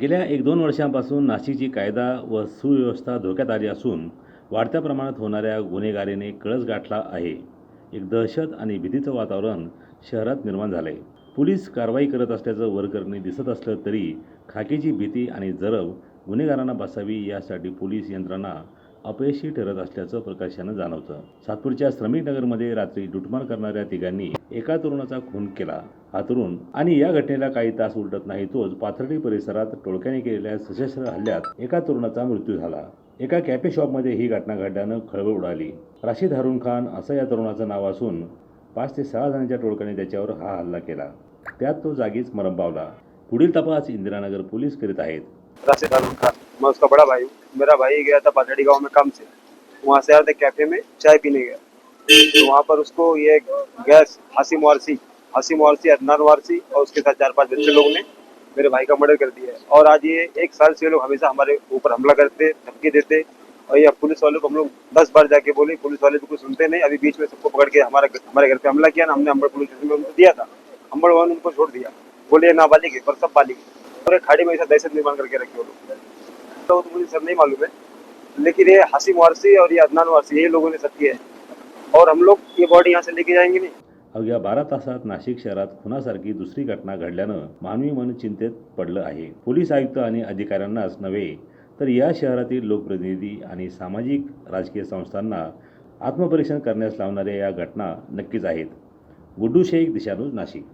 गेल्या एक दोन वर्षांपासून नाशिकची कायदा व सुव्यवस्था धोक्यात आली असून वाढत्या प्रमाणात होणाऱ्या गुन्हेगारीने कळस गाठला आहे. एक दहशत आणि भीतीचं वातावरण शहरात निर्माण झालं आहे पोलीस कारवाई करत असल्याचं वरकरणी दिसत असलं तरी खाकीची भीती आणि जरब गुन्हेगारांना बसावी यासाठी पोलीस यंत्रणा अपयशी ठरत असल्याचं प्रकाशानं जाणवतं. सातपूरच्या श्रमिक नगरमध्ये रात्री लुटमार करणाऱ्या तिघांनी एका तरुणाचा खून केला. हा तरुण आणि या घटनेला काही तास उलटत नाही तोच पाथर्डी परिसरात टोळक्याने केलेल्या सशस्त्र हल्ल्यात एका तरुणाचा मृत्यू झाला. एका कॅफे शॉपमध्ये ही घटना घडल्यानं खळबळ उडाली. राशीद हारून खान असं या तरुणाचं नाव असून पाच ते सहा जणांच्या टोळक्याने त्याच्यावर हा हल्ला केला. त्यात तो जागीच मरण पावला पुढील तपास इंदिरानगर पोलीस करीत आहेत. राशिद हारून खान. मैं उसका बड़ा भाई? हूँ मेरा भाई गया था पाथड़ी गांव में काम से. वहाँ से आया था कैफे में चाय पीने गया. तो वहाँ पर उसको ये गैस हासिम वारसी हासिम वारसी अदनान वारसी और उसके साथ चार पाँच बच्चे लोग ने मेरे भाई का मर्डर कर दिया है। और आज ये एक साल से लोग हमेशा हमारे ऊपर हमला करते, धमकी देते और ये पुलिस वालों को हम लोग दस बार जाके बोले, पुलिस वाले तो कुछ सुनते नहीं, अभी बीच में सबको पकड़ के हमारा हमारे घर पे हमला किया ना, हमने अम्बड़ पुलिस स्टेशन में उनको दिया था। अम्बड़ वालों ने उनको छोड़ दिया। बोले नाबालिग है, पर सब बालिग और खाड़ी में ऐसा दहशत निर्माण करके रखे वो लोग। तो मुझे सब नहीं मालूम है। लेकिन ये हासिम वारसी और ये अदनान वारसी ये लोगों ने सब किया है। और हम लोग ये बॉडी यहाँ से लेके जाएँगे नहीं। अवघ्या बारा तासात नाशिक शहरात खुनासारखी दुसरी घटना घडल्यानं मानवी मन चिंतेत पडलं आहे. पोलीस आयुक्त आणि अधिकाऱ्यांनाच नव्हे तर या शहरातील लोकप्रतिनिधी आणि सामाजिक राजकीय संस्थांना आत्मपरीक्षण करण्यास लावणाऱ्या या घटना नक्कीच आहेत. गुड्डू शेख दिशानूज नाशिक.